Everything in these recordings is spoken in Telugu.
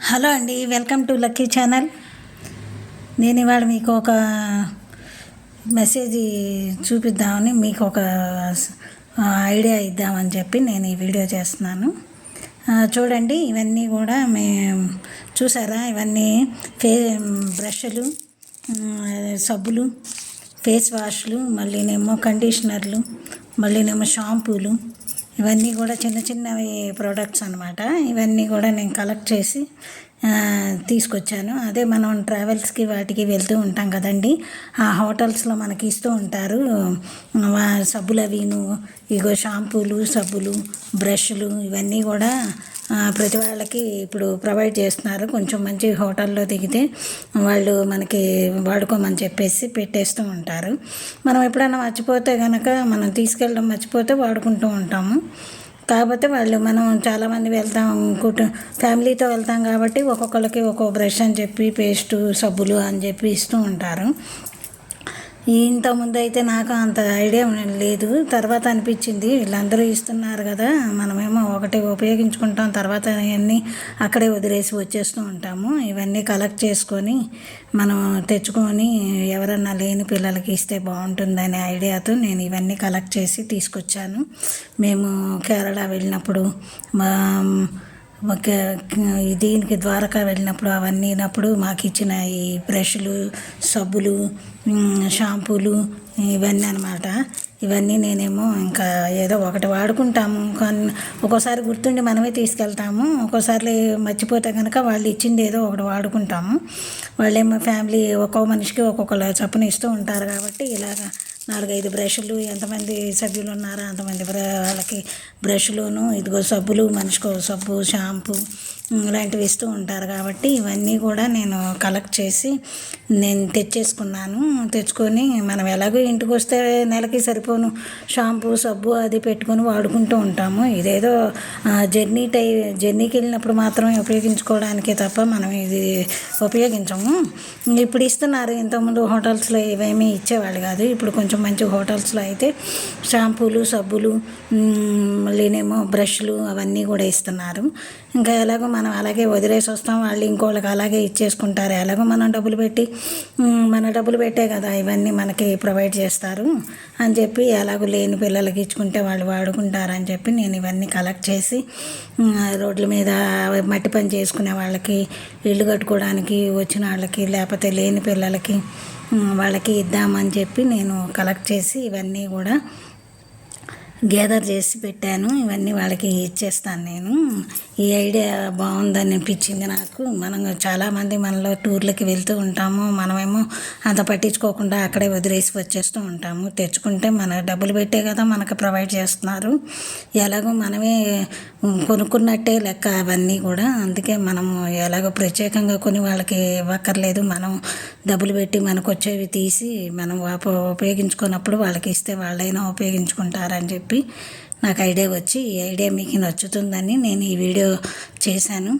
హలో అండి వెల్కమ్ టు లక్కీ ఛానల్. నేను ఇవాళ మీకు ఒక మెసేజ్ చూపిద్దామని మీకు ఒక ఐడియా ఇద్దామని చెప్పి నేను ఈ వీడియో చేస్తున్నాను. చూడండి ఇవన్నీ కూడా మే చూసారా? ఇవన్నీ ఫే బ్రష్లు సబ్బులు ఫేస్ వాష్లు మళ్ళీనేమో కండిషనర్లు మళ్ళీనేమో షాంపూలు ఇవన్నీ కూడా చిన్న చిన్నవి ప్రోడక్ట్స్ అనమాట ఇవన్నీ కూడా నేను కలెక్ట్ చేసి తీసుకొచ్చాను. అదే మనం ట్రావెల్స్కి వాటికి వెళ్తూ ఉంటాం కదండి. ఆ హోటల్స్లో మనకి ఇస్తూ ఉంటారు. సబ్బులు అవిను ఇగో షాంపూలు సబ్బులు బ్రష్లు ఇవన్నీ కూడా ప్రతి వాళ్ళకి ఇప్పుడు ప్రొవైడ్ చేస్తున్నారు. కొంచెం మంచి హోటల్లో దిగితే వాళ్ళు మనకి వాడుకోమని చెప్పేసి పెట్టేస్తూ ఉంటారు. మనం ఎప్పుడైనా మర్చిపోతే కనుక మనం తీసుకెళ్ళడం మర్చిపోతే వాడుకుంటూ ఉంటాము. కాకపోతే వాళ్ళు మనం చాలామంది వెళ్తాం కుటు ఫ్యామిలీతో వెళ్తాం కాబట్టి ఒక్కొక్కరికి ఒక్కో బ్రష్ అని చెప్పి పేస్టు సబ్బులు అని చెప్పి ఇస్తూ ఉంటారు. ఇంతకుముందు ముందు అయితే నాకు అంత ఐడియా లేదు. తర్వాత అనిపించింది వీళ్ళందరూ ఇస్తున్నారు కదా మనమేమో ఒకటి ఉపయోగించుకుంటాం తర్వాత అవన్నీ అక్కడే వదిలేసి వచ్చేస్తూ ఉంటాము. ఇవన్నీ కలెక్ట్ చేసుకొని మనం తెచ్చుకొని ఎవరన్నా లేని పిల్లలకి ఇస్తే బాగుంటుందనే ఐడియాతో నేను ఇవన్నీ కలెక్ట్ చేసి తీసుకొచ్చాను. మేము కేరళ వెళ్ళినప్పుడు మా దీనికి ద్వారకా వెళ్ళినప్పుడు అవన్నీనప్పుడు మాకు ఇచ్చిన ఈ బ్రష్లు సబ్బులు షాంపూలు ఇవన్నీ అనమాట ఇవన్నీ నేనేమో ఇంకా ఏదో ఒకటి వాడుకుంటాము. కానీ ఒక్కోసారి గుర్తుండి మనమే తీసుకెళ్తాము. ఒక్కోసారి మర్చిపోతే కనుక వాళ్ళు ఇచ్చింది ఏదో ఒకటి వాడుకుంటాము. వాళ్ళేమో ఫ్యామిలీ ఒక్కో మనిషికి ఒక్కొక్కరు చప్పున ఇస్తూ ఉంటారు కాబట్టి ఇలాగా నాలుగైదు బ్రష్లు ఎంతమంది సభ్యులు ఉన్నారో? అంతమంది బ్ర వాళ్ళకి బ్రష్లును ఇదిగో సబ్బులు మనిషికో సబ్బు షాంపూ ఇలాంటివి ఇస్తూ ఉంటారు కాబట్టి ఇవన్నీ కూడా నేను కలెక్ట్ చేసి నేను తెచ్చేసుకున్నాను. తెచ్చుకొని మనం ఎలాగో ఇంటికి వస్తే నెలకి సరిపోను. షాంపూ సబ్బు అది పెట్టుకొని వాడుకుంటూ ఉంటాము. ఇదేదో జర్నీ టై జర్నీకి వెళ్ళినప్పుడు మాత్రమే ఉపయోగించుకోవడానికే తప్ప మనం ఇది ఉపయోగించము. ఇప్పుడు ఇస్తున్నారు ఇంతకుముందు హోటల్స్లో ఇవేమీ ఇచ్చేవాళ్ళు కాదు. ఇప్పుడు కొంచెం మంచి హోటల్స్లో అయితే షాంపూలు సబ్బులు లేనేమో మళ్ళీనేమో బ్రష్లు అవన్నీ కూడా ఇస్తున్నారు. ఇంకా ఎలాగో మనం అలాగే వదిలేసి వస్తాం. వాళ్ళు ఇంకోళ్ళకి అలాగే ఇచ్చేసుకుంటారు. ఎలాగో మనం డబ్బులు పెట్టి మన డబ్బులు పెట్టే కదా ఇవన్నీ మనకి ప్రొవైడ్ చేస్తారు. అని చెప్పి ఎలాగో లేని పిల్లలకి ఇచ్చుకుంటే వాళ్ళు వాడుకుంటారని చెప్పి నేను ఇవన్నీ కలెక్ట్ చేసి రోడ్ల మీద మట్టి పని చేసుకునే వాళ్ళకి ఇల్లు కట్టుకోవడానికి వచ్చిన వాళ్ళకి లేకపోతే లేని పిల్లలకి వాళ్ళకి ఇద్దామని చెప్పి నేను కలెక్ట్ చేసి ఇవన్నీ కూడా గ్యాదర్ చేసి పెట్టాను. ఇవన్నీ వాళ్ళకి ఇచ్చేస్తాను నేను. ఈ ఐడియా బాగుందని అనిపించింది నాకు. మనం చాలామంది మనలో టూర్లకి వెళ్తూ ఉంటాము. మనమేమో అంత పట్టించుకోకుండా అక్కడే వదిలేసి వచ్చేస్తూ ఉంటాము. తెచ్చుకుంటే మన డబ్బులు పెట్టే కదా మనకు ప్రొవైడ్ చేస్తున్నారు. ఎలాగో మనమే కొనుక్కున్నట్టే లెక్క అవన్నీ కూడా. అందుకే మనము ఎలాగో ప్రత్యేకంగా కొని వాళ్ళకి ఇవ్వక్కర్లేదు. మనం డబ్బులు పెట్టి మనకు వచ్చేవి తీసి మనం ఉపయోగించుకున్నప్పుడు వాళ్ళకి ఇస్తే వాళ్ళైనా ఉపయోగించుకుంటారని చెప్పి నాకు ఐడియా వచ్చి ఈ ఐడియా మీకు నచ్చుతుందని నేను ఈ వీడియో చేశాను.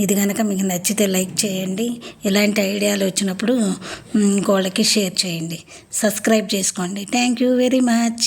ఇది కనుక మీకు నచ్చితే లైక్ చేయండి. ఇలాంటి ఐడియాలు వచ్చినప్పుడు ఇంకోళ్ళకి షేర్ చేయండి. సబ్స్క్రైబ్ చేసుకోండి. Thank you very much.